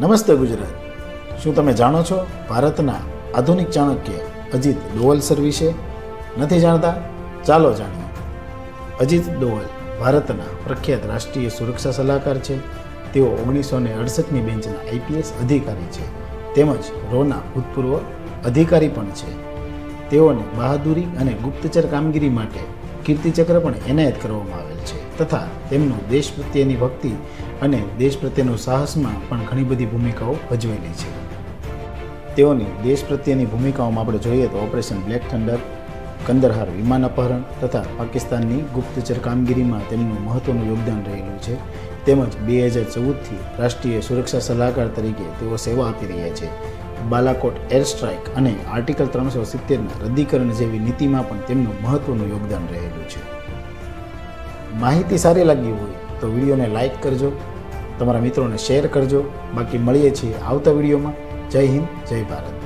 નમસ્તે ગુજરાત. શું તમે જાણો છો ભારતના આધુનિક ચાણક્ય અજીત ડોવલ સર વિશે? નથી જાણતા? ચાલો જાણીએ. અજીત ડોવલ ભારતના પ્રખ્યાત રાષ્ટ્રીય સુરક્ષા સલાહકાર છે. તેઓ ઓગણીસો ને અડસઠની બેન્ચના આઈપીએસ અધિકારી છે. તેમજ રોના ભૂતપૂર્વ અધિકારી પણ છે. તેઓને બહાદુરી અને ગુપ્તચર કામગીરી માટે કીર્તિચક્ર પણ એનાયત કરવામાં આવેલ છે. તથા તેમનું દેશ પ્રત્યેની ભક્તિ અને દેશ પ્રત્યેનું સાહસમાં પણ ઘણી બધી ભૂમિકાઓ ભજવેલી છે. તેઓની દેશ પ્રત્યેની ભૂમિકાઓમાં આપણે જોઈએ તો ઓપરેશન બ્લેક થંડર, કંદરહાર વિમાન અપહરણ તથા પાકિસ્તાનની ગુપ્તચર કામગીરીમાં તેમનું મહત્વનું યોગદાન રહેલું છે. તેમજ બે હજાર ચૌદથી રાષ્ટ્રીય સુરક્ષા સલાહકાર તરીકે તેઓ સેવા આપી રહ્યા છે. બાલાકોટ એર સ્ટ્રાઇક અને આર્ટિકલ ત્રણસો સિત્તેરના રદ્દીકરણ જેવી નીતિમાં પણ તેમનું મહત્વનું યોગદાન રહેલું છે. માહિતી સારી લાગી હોય તો વિડીયોને લાઇક કરજો, તમારા મિત્રોને શેર કરજો. બાકી મળીએ છીએ આવતા વિડીયોમાં. જય હિન્દ, જય ભારત.